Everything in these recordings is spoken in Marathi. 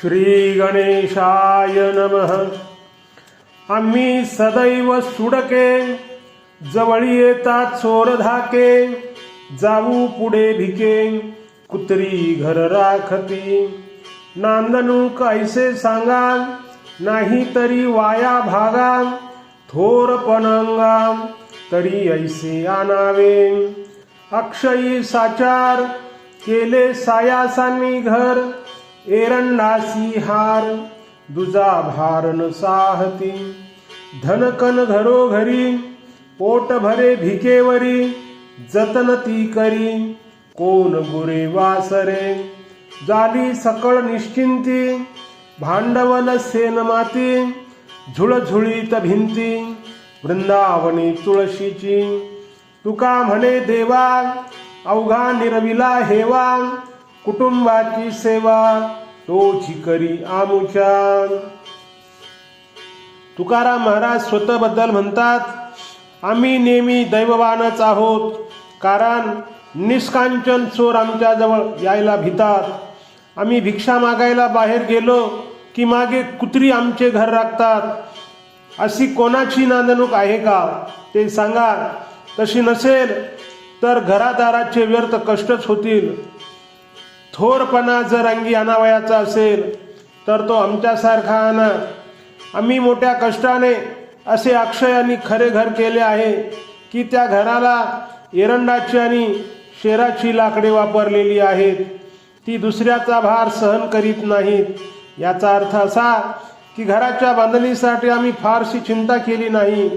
श्री गणेशाय नमः. आम्ही सदैव सुडके जवळी येतात चोर धाके जाऊ पुढे भिके कुत्री घर राखती. नांदनू कैसे सांगा नाही तरी वाया भागा थोर पणंगा तरी ऐसे आणावे. अक्षयी साचार केले सायासांनी घर एरंडासी हार दुजा भारन साहती धनकन घरोघरी पोट भरे भिकेवरी जतन ती करी कोण गुरे वासरे जाली सकळ निश्चिंती भांडवल सेन माती झुळझुळीत भिंती वृंदावनी तुळशीची तुका म्हणे देवा अवघा निरविला हेवा कुटुंबाची सेवा तोची करी आमुच्या. तुकाराम महाराज स्वतःबद्दल म्हणतात आम्ही नेहमी दैववानच आहोत कारण निष्कांचन चोर आमच्याजवळ यायला भितात. आम्ही भिक्षा मागायला बाहेर गेलो की मागे कुत्री आमचे घर राखतात. अशी कोणाची नांदणूक आहे का? ते सांगा. तशी नसेल तर घरादाराचे व्यर्थ कष्टच होतील. थोरपणा जर अंगी अनावयाचा असेल तर तो आमच्यासारखा आणा. आम्ही मोठ्या कष्टाने असे अक्षयांनी खरे घर केले आहे की त्या घराला एरंडाची आणि शेराची लाकडे वापरलेली आहेत. ती दुसऱ्याचा भार सहन करीत नाहीत. याचा अर्थ असा की घराच्या बांधणीसाठी आम्ही फारशी चिंता केली नाही.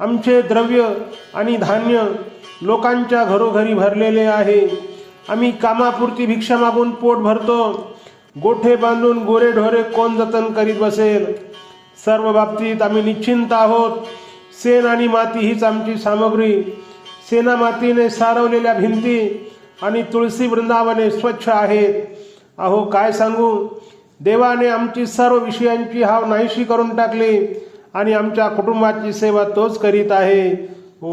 आमचे द्रव्य आणि धान्य लोकांच्या घरोघरी भरलेले आहे. आम्ही कामापुरती भिक्षा मागून पोट भरतो. गोठे बांधून गोरे ढोरे कोण जतन करीत बसेल? सर्व बाबतीत आम्ही निश्चिंत आहोत. सेन आणि माती हीच आमची सामग्री. सेना मातीने सारवलेल्या भिंती आणि तुळशी वृंदावने स्वच्छ आहेत. अहो काय सांगू? देवाने आमची सर्व विषयांची हाव नाहीशी करून टाकली आणि आमच्या कुटुंबाची सेवा तोच करीत आहे. ओ